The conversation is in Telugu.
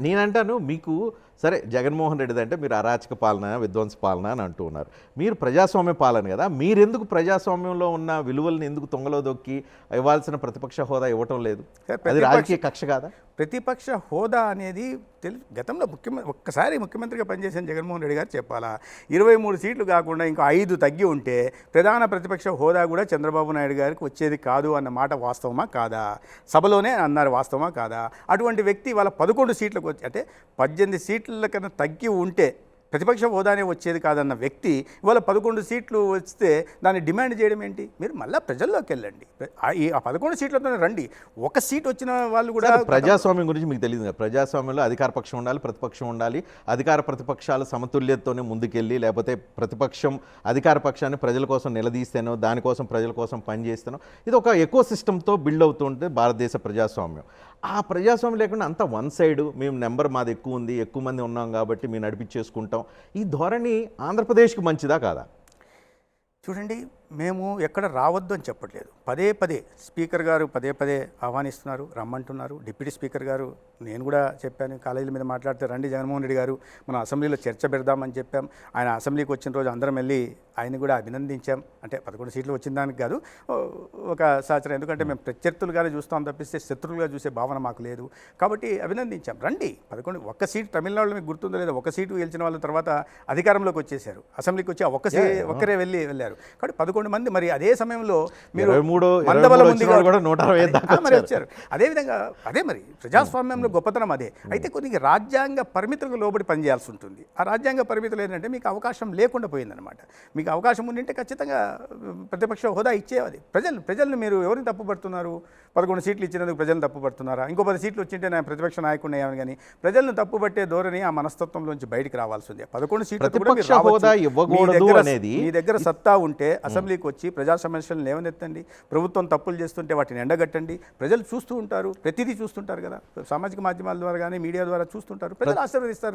నేనంటాను మీకు సరే జగన్మోహన్ రెడ్డిది అంటే మీరు అరాచక పాలన విధ్వంస పాలన అని అంటూ ఉన్నారు. మీరు ప్రజాస్వామ్య పాలన కదా మీరెందుకు ప్రజాస్వామ్యంలో ఉన్న విలువల్ని ఎందుకు తొంగలో దొక్కి ఇవ్వాల్సిన ప్రతిపక్ష హోదా ఇవ్వటం లేదు? అది రాజకీయ కక్ష కాదా? ప్రతిపక్ష హోదా అనేది తెలు గతంలో ముఖ్యమంత్రి ఒక్కసారి ముఖ్యమంత్రిగా పనిచేసిన జగన్మోహన్ రెడ్డి గారు చెప్పాలా? ఇరవై మూడు సీట్లు కాకుండా ఇంకా ఐదు తగ్గి ఉంటే ప్రధాన ప్రతిపక్ష హోదా కూడా చంద్రబాబు నాయుడు గారికి వచ్చేది కాదు అన్న మాట వాస్తవమా కాదా? సభలోనే అన్నారు వాస్తవమా కాదా? అటువంటి వ్యక్తి వాళ్ళ పదకొండు సీట్లకు వచ్చి అంటే పద్దెనిమిది సీట్ల కన్నా తగ్గి ఉంటే ప్రతిపక్ష హోదానే వచ్చేది కాదన్న వ్యక్తి ఇవాళ పదకొండు సీట్లు వస్తే దాన్ని డిమాండ్ చేయడం ఏంటి? మీరు మళ్ళీ ప్రజల్లోకి వెళ్ళండి. ఆ- పదకొండు సీట్లతో రండి. ఒక సీట్ వచ్చిన వాళ్ళు కూడా ప్రజాస్వామ్యం గురించి మీకు తెలియదు కదా. ప్రజాస్వామ్యంలో అధికార పక్షం ఉండాలి ప్రతిపక్షం ఉండాలి. అధికార ప్రతిపక్షాల సమతుల్యతతోనే ముందుకెళ్ళి లేకపోతే ప్రతిపక్షం అధికార పక్షాన్ని ప్రజల కోసం నిలదీస్తేనో దానికోసం ప్రజల కోసం పనిచేస్తేనో ఇది ఒక ఎకో సిస్టమ్తో బిల్డ్ అవుతుంటే భారతదేశ ప్రజాస్వామ్యం. ఆ ప్రజాస్వామ్యం లేకుండా అంత వన్ సైడ్. మేము నెంబర్ మాది ఎక్కువ ఉంది ఎక్కువ మంది ఉన్నాం కాబట్టి మేము నడిపించేసుకుంటాం. ఈ ధోరణి ఆంధ్రప్రదేశ్కి మంచిదా కాదా? చూడండి మేము ఎక్కడ రావద్దు అని చెప్పట్లేదు. పదే పదే స్పీకర్ గారు పదే పదే ఆహ్వానిస్తున్నారు రమ్మంటున్నారు. డిప్యూటీ స్పీకర్ గారు నేను కూడా చెప్పాను కాలేజీల మీద మాట్లాడితే రండి జగన్మోహన్ రెడ్డి గారు మనం అసెంబ్లీలో చర్చ పెడదామని చెప్పాం. ఆయన అసెంబ్లీకి వచ్చిన రోజు అందరం వెళ్ళి ఆయన కూడా అభినందించాం. అంటే పదకొండు సీట్లు వచ్చిన దానికి కాదు ఒక సంవత్సరం ఎందుకంటే మేము ప్రత్యర్థులుగానే చూస్తాం తప్పిస్తే శత్రువులుగా చూసే భావన మాకు లేదు. కాబట్టి అభినందించాం. రండి పదకొండు ఒక్క సీట్ తమిళనాడులో మీకు గుర్తుందో లేదో ఒక సీటు గెలిచిన వాళ్ళ తర్వాత అధికారంలోకి వచ్చేసారు అసెంబ్లీకి వచ్చి ఒక్క సీ ఒక్కరే వెళ్ళి వెళ్ళారు. కాబట్టి పదకొండు మంది. మరి అదే సమయంలో మీరు మూడు- మందబలం ఉంది కూడా నూట అరవై మరి వచ్చారు. అదేవిధంగా అదే మరి ప్రజాస్వామ్యంలో గొప్పతనం అదే. అయితే కొన్ని రాజ్యాంగ పరిమితులకు లోబడి పనిచేయాల్సి ఉంటుంది. ఆ రాజ్యాంగ పరిమితులు ఏంటంటే మీకు అవకాశం లేకుండా పోయిందనమాట మీకు అవకాశం ఉండింటే ఖచ్చితంగా ప్రతిపక్ష హోదా ఇచ్చేది ప్రజలు ప్రజల్ని మీరు ఎవరిని తప్పుపడుతున్నారు పదకొండు సీట్లు ఇచ్చినందుకు ప్రజలను తప్పుపడుతున్నారా ఇంకో పది సీట్లు వచ్చింటే నేను ప్రతిపక్ష నాయకుడిని అయ్యాను కానీ ప్రజలను తప్పుపట్టే ధోరణి ఆ మనస్తత్వంలోంచి బయటికి రావాల్సి ఉంది. పదకొండు సీట్లు కూడా మీ దగ్గర- సత్తా ఉంటే అసెంబ్లీకి వచ్చి ప్రజా సమస్యలను లేవనెత్తండి ప్రభుత్వం తప్పులు చేస్తుంటే వాటిని ఎండగట్టండి. ప్రజలు చూస్తూ ఉంటారు ప్రతిదీ చూస్తుంటారు కదా. సామాజిక మాధ్యమాల ద్వారా కానీ మీడియా ద్వారా చూస్తుంటారు. ప్రజలు ఆశీర్వదిస్తారు.